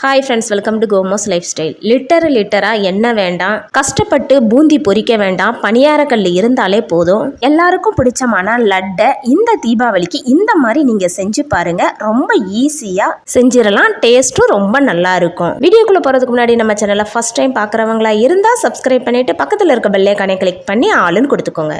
Hi friends welcome to Komos life style litre லிட்டராக என்ன வேண்டாம்? கஷ்டப்பட்டு பூந்தி பொரிக்க வேண்டாம். பணியாரக்கல் இருந்தாலே போதும். எல்லாருக்கும் பிடிச்சமான லட்டை இந்த தீபாவளிக்கு இந்த மாதிரி நீங்கள் செஞ்சு பாருங்க. ரொம்ப ஈஸியாக செஞ்சிடலாம். டேஸ்ட்டும் ரொம்ப நல்லா இருக்கும். வீடியோக்குள்ளே போகிறதுக்கு முன்னாடி நம்ம சேனலை ஃபஸ்ட் டைம் பார்க்குறவங்களா இருந்தால் சப்ஸ்கிரைப் பண்ணிட்டு பக்கத்தில் இருக்க பெல்லைக்கானே கிளிக் பண்ணி ஆளுன்னு கொடுத்துக்கோங்க.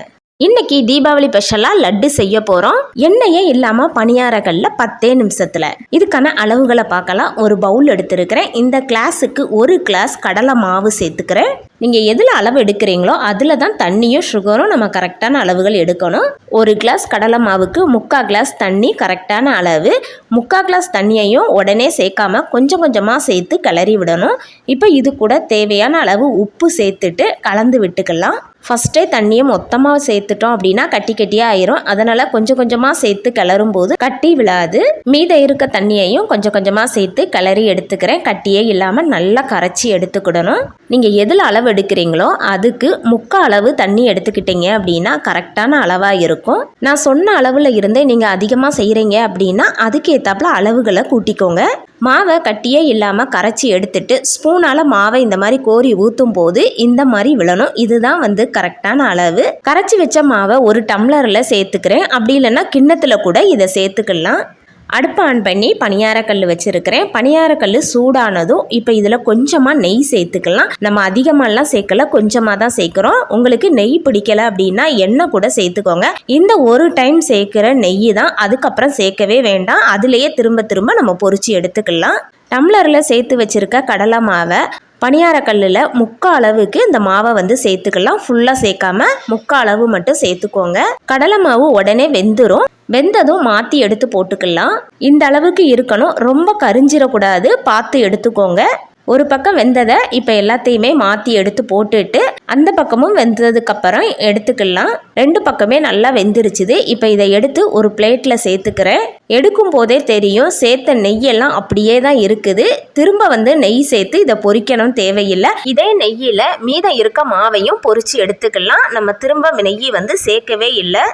இன்னைக்கு தீபாவளி ஸ்பெஷலாக லட்டு செய்ய போகிறோம் எண்ணெயே இல்லாமல் பணியாரக்கல்ல பத்தே நிமிஷத்தில். இதுக்கான அளவுகளை பார்க்கலாம். ஒரு பவுல் எடுத்திருக்கிறேன். இந்த கிளாஸுக்கு ஒரு கிளாஸ் கடலை மாவு சேர்த்துக்கிறேன். நீங்கள் எதில் அளவு எடுக்கிறீங்களோ அதில் தான் தண்ணியும் சுகரும் நம்ம கரெக்டான அளவுகள் எடுக்கணும். ஒரு கிளாஸ் கடலை மாவுக்கு முக்கால் கிளாஸ் தண்ணி கரெக்டான அளவு. முக்கால் கிளாஸ் தண்ணியையும் உடனே சேர்க்காம கொஞ்சம் கொஞ்சமாக சேர்த்து கிளறி விடணும். இப்போ இது கூட தேவையான அளவு உப்பு சேர்த்துட்டு கலந்து விட்டுக்கலாம். ஃபஸ்ட்டே தண்ணியை மொத்தமாக சேர்த்துட்டோம் அப்படின்னா கட்டி கட்டியாக ஆயிரும். அதனால் கொஞ்சம் கொஞ்சமாக சேர்த்து கிளறும் போது கட்டி விழாது. மீத இருக்க தண்ணியையும் கொஞ்சம் கொஞ்சமாக சேர்த்து கிளறி எடுத்துக்கிறேன். கட்டியே இல்லாமல் நல்லா கரைச்சி எடுத்துக்கிடணும். நீங்கள் எதில் அளவு எடுக்கிறீங்களோ அதுக்கு முக்கால் அளவு தண்ணி எடுத்துக்கிட்டீங்க அப்படின்னா கரெக்டான அளவாக இருக்கும். நான் சொன்ன அளவில் இருந்தே நீங்கள் அதிகமாக செய்கிறீங்க அப்படின்னா அதுக்கு ஏற்றாப்புல அளவுகளை கூட்டிக்கோங்க. மாவை கட்டியே இல்லாமல் கரைச்சி எடுத்துட்டு ஸ்பூனால் மாவை இந்த மாதிரி கோரி ஊற்றும் போது இந்த மாதிரி விழணும். இதுதான் வந்து கரெக்டான அளவு. கரைச்சி வச்ச மாவை ஒரு டம்ளரில் சேர்த்துக்கிறேன். அப்படி இல்லைன்னா கிண்ணத்தில் கூட இதை சேர்த்துக்கலாம். அடுப்பு ஆன் பண்ணி பணியாரக்கல் வச்சுருக்கிறேன். பணியாரக்கல் சூடானதும் இப்போ இதில் கொஞ்சமாக நெய் சேர்த்துக்கலாம். நம்ம அதிகமாகலாம் சேர்க்கல கொஞ்சமாக தான் சேர்க்குறோம். உங்களுக்கு நெய் பிடிக்கல அப்படின்னா எண்ணெய் கூட சேர்த்துக்கோங்க. இந்த ஒரு டைம் சேர்க்குற நெய் தான் அதுக்கப்புறம் சேர்க்கவே வேண்டாம். அதுலேயே திரும்ப திரும்ப நம்ம பொறிச்சு எடுத்துக்கலாம். டம்ளரில் சேர்த்து வச்சுருக்க கடலை மாவை பணியாரக்கல்லில் முக்கால் அளவுக்கு இந்த மாவை வந்து சேர்த்துக்கலாம். ஃபுல்லாக சேர்க்காம முக்கால் அளவு மட்டும் சேர்த்துக்கோங்க. கடலை மாவு உடனே வெந்துடும் வெந்ததும் மாற்றி எடுத்து போட்டுக்கலாம். இந்த அளவுக்கு இருக்கணும். ரொம்ப கரிஞ்சிடக்கூடாது பார்த்து எடுத்துக்கோங்க. ஒரு பக்கம் வெந்ததை இப்போ எல்லாத்தையுமே மாற்றி எடுத்து போட்டுட்டு அந்த பக்கமும் வெந்ததுக்கப்புறம் எடுத்துக்கலாம். ரெண்டு பக்கமே நல்லா வெந்துருச்சுது. இப்போ இதை எடுத்து ஒரு பிளேட்டில் சேர்த்துக்கிறேன். எடுக்கும் போதே தெரியும் சேர்த்த நெய்யெல்லாம் அப்படியே தான் இருக்குது. திரும்ப வந்து நெய் சேர்த்து இதை பொரிக்கணும் தேவையில்லை. இதே நெய்யில் மீதம் இருக்க மாவையும் பொரிச்சு எடுத்துக்கலாம். நம்ம திரும்ப நெய் வந்து சேர்க்கவே இல்லை.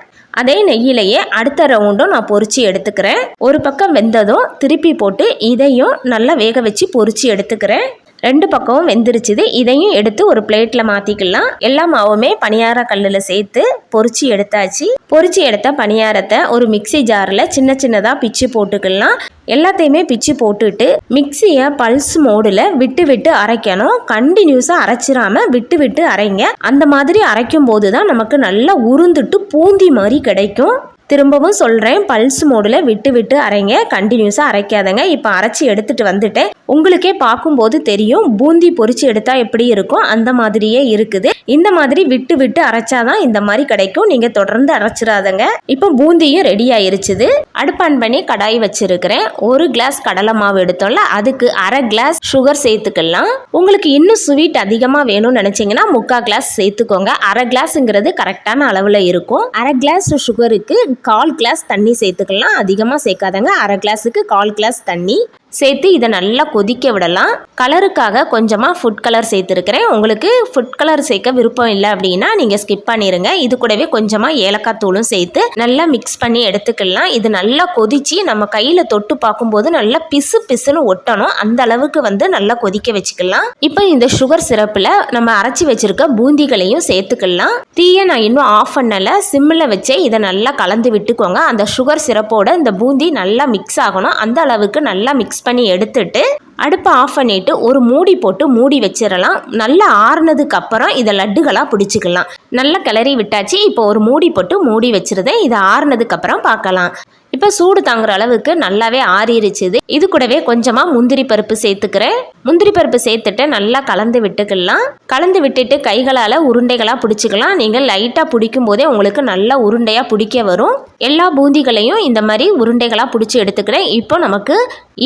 அதே நெய்யிலேயே அடுத்த ரவுண்டும் நான் பொரிச்சு எடுத்துக்கிறேன். ஒரு பக்கம் வெந்ததும் திருப்பி போட்டு இதையும் நல்லா வேக வச்சு பொரித்து எடுத்துக்கிறேன். ரெண்டு பக்கமும் வெந்துருச்சுது. இதையும் எடுத்து ஒரு பிளேட்டில் மாற்றிக்கலாம் எல்லா மாவுமே பணியார கல்லில் சேர்த்து பொறிச்சு எடுத்தாச்சு. பொறிச்சு எடுத்த பணியாரத்தை ஒரு மிக்சி ஜாரில் சின்ன சின்னதாக பிச்சு போட்டுக்கலாம். எல்லாத்தையுமே பிச்சு போட்டுட்டு மிக்சியை பல்ஸ் மோடில் விட்டு விட்டு அரைக்கணும். கண்டினியூஸாக அரைச்சிராம விட்டு விட்டு அரைங்க. அந்த மாதிரி அரைக்கும் போது தான் நமக்கு நல்லா உருந்துட்டு பூந்தி மாதிரி கிடைக்கும். திரும்பவும் சொல்கிறேன் பல்ஸ் மோடில் விட்டு விட்டு அரைங்க. கண்டினியூஸாக அரைக்காதங்க. இப்போ அரைச்சி எடுத்துகிட்டு வந்துட்டேன். உங்களுக்கே பார்க்கும்போது தெரியும். பூந்தி பொறிச்சு எடுத்தால் எப்படி இருக்கும்? அந்த மாதிரியே இருக்குது. இந்த மாதிரி விட்டு விட்டு அரைச்சாதான் இந்த மாதிரி கிடைக்கும். நீங்கள் தொடர்ந்து அரைச்சிடாதங்க. இப்போ பூந்தியும் ரெடி ஆயிருச்சுது. அடுப்பான் பண்ணி கடாய் வச்சிருக்கிறேன். ஒரு கிளாஸ் கடலை மாவு எடுத்தோம்ல அதுக்கு அரை கிளாஸ் சுகர் சேர்த்துக்கலாம். உங்களுக்கு இன்னும் ஸ்வீட் அதிகமாக வேணும்னு நினச்சிங்கன்னா முக்கால் கிளாஸ் சேர்த்துக்கோங்க. அரை கிளாஸுங்கிறது கரெக்டான அளவில் இருக்கும். அரை கிளாஸ் சுகருக்கு கால் கிளாஸ் தண்ணி சேர்த்துக்கலாம். அதிகமாக சேர்க்காதங்க. அரை கிளாஸுக்கு கால் கிளாஸ் தண்ணி. சேர்த்து இதை நல்லா கொதிக்க விடலாம். கலருக்காக கொஞ்சமாக ஃபுட் கலர் சேர்த்துருக்கிறேன். உங்களுக்கு ஃபுட் கலர் சேர்க்க விருப்பம் இல்லை அப்படின்னா நீங்கள் ஸ்கிப் பண்ணிடுங்க இது கூடவே கொஞ்சமாக ஏலக்காய் தூளும் சேர்த்து நல்லா மிக்ஸ் பண்ணி எடுத்துக்கலாம். இது நல்லா கொதிச்சு நம்ம கையில் தொட்டு பார்க்கும்போது நல்லா பிசு பிசுன்னு ஒட்டணும். அந்த அளவுக்கு வந்து நல்லா கொதிக்க வச்சுக்கலாம். இப்போ இந்த சுகர் சிரப்பில் நம்ம அரைச்சி வச்சிருக்க பூந்திகளையும் சேர்த்துக்கலாம். தீயை நான் இன்னும் ஆஃப் பண்ணலை. சிம்மில் வச்சே இதை நல்லா கலந்து விட்டுக்கோங்க. அந்த சுகர் சிரப்போட இந்த பூந்தி நல்லா மிக்ஸ் ஆகணும். அந்த அளவுக்கு நல்லா மிக்ஸ் பண்ணி எடுத்துட்டு அடுப்பை ஆஃப் பண்ணிட்டு ஒரு மூடி போட்டு மூடி வச்சிடலாம். நல்லா ஆறுனதுக்கு அப்புறம் இதை லட்டுகளாக பிடிச்சிக்கலாம். நல்லா கிளறி விட்டாச்சு. இப்போ ஒரு மூடி போட்டு மூடி வச்சிருந்தேன் இதை ஆறுனதுக்கு அப்புறம் பார்க்கலாம். இப்போ சூடு தாங்குற அளவுக்கு நல்லாவே ஆறிருச்சுது இது. கூடவே கொஞ்சமாக முந்திரி பருப்பு சேர்த்துக்கிறேன். முந்திரி பருப்பு சேர்த்துட்டு நல்லா கலந்து விட்டுக்கலாம். கலந்து விட்டுட்டு கைகளால் உருண்டைகளாக பிடிச்சிக்கலாம். நீங்கள் லைட்டாக பிடிக்கும் போதே உங்களுக்கு நல்லா உருண்டையாக பிடிக்க வரும். எல்லா பூந்திகளையும் இந்த மாதிரி உருண்டைகளாக பிடிச்சி எடுத்துக்கிறேன். இப்போ நமக்கு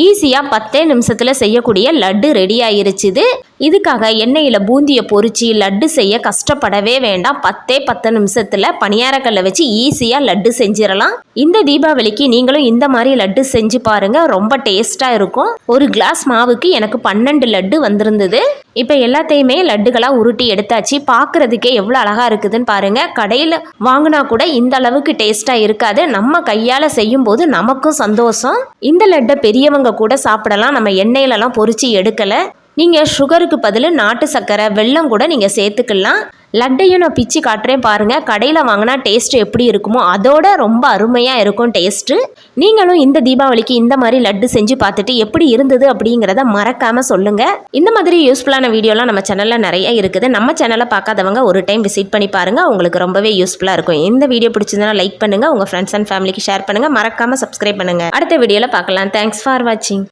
ஈஸியாக பத்தே நிமிஷத்தில் செய்யக்கூடிய லட்டு ரெடி ஆயிருச்சுது இதுக்காக எண்ணெயில் பூந்தியை பொறிச்சு லட்டு செய்ய கஷ்டப்படவே வேண்டாம். பத்தே பத்து நிமிஷத்தில் பணியாரக்கல்லை வச்சு ஈஸியாக லட்டு செஞ்சிடலாம் இந்த தீபாவளிக்கு நீங்களும் இந்த மாதிரி லட்டு செஞ்சு பாருங்க. ரொம்ப டேஸ்ட்டாக இருக்கும். ஒரு கிளாஸ் மாவுக்கு எனக்கு பன்னெண்டு லட்டு வந்திருந்தது. இப்போ எல்லாத்தையுமே லட்டுகளாக உருட்டி எடுத்தாச்சு. பார்க்குறதுக்கே எவ்வளோ அழகாக இருக்குதுன்னு பாருங்கள் கடையில் வாங்கினா கூட இந்த அளவுக்கு டேஸ்ட்டாக இருக்காது. நம்ம கையால் செய்யும்போது நமக்கும் சந்தோஷம். இந்த லட்டை பெரியவங்க கூட சாப்பிடலாம். நம்ம எண்ணெயிலலாம் பொறிச்சு எடுக்கலை. நீங்கள் சுகருக்கு பதில் நாட்டு சர்க்கரை வெல்லம் கூட நீங்கள் சேர்த்துக்கலாம். லட்டையும் நான் பிச்சு காட்டுறேன் பாருங்கள் கடையில் வாங்கினா டேஸ்ட் எப்படி இருக்குமோ அதோட ரொம்ப அருமையாக இருக்கும் டேஸ்ட்டு நீங்களும் இந்த தீபாவளிக்கு இந்த மாதிரி லட்டு செஞ்சு பார்த்துட்டு எப்படி இருந்தது அப்படிங்கிறத மறக்காமல் சொல்லுங்கள் இந்த மாதிரி யூஸ்ஃபுல்லான வீடியோலாம் நம்ம சேனலில் நிறைய இருக்குது. நம்ம சேனலை பார்க்காதவங்க ஒரு டைம் விசிட் பண்ணி பாருங்கள் உங்களுக்கு ரொம்பவே யூஸ்ஃபுல்லாக இருக்கும். இந்த வீடியோ பிடிச்சதுன்னா லைக் பண்ணுங்கள் உங்கள் ஃப்ரெண்ட்ஸ் அண்ட் ஃபேமிலிக்கு ஷேர் பண்ணுங்கள் மறக்காமல் சப்ஸ்கிரைப் பண்ணுங்கள் அடுத்த வீடியோவில் பார்க்கலாம். தேங்க்ஸ் ஃபார் வாட்சிங்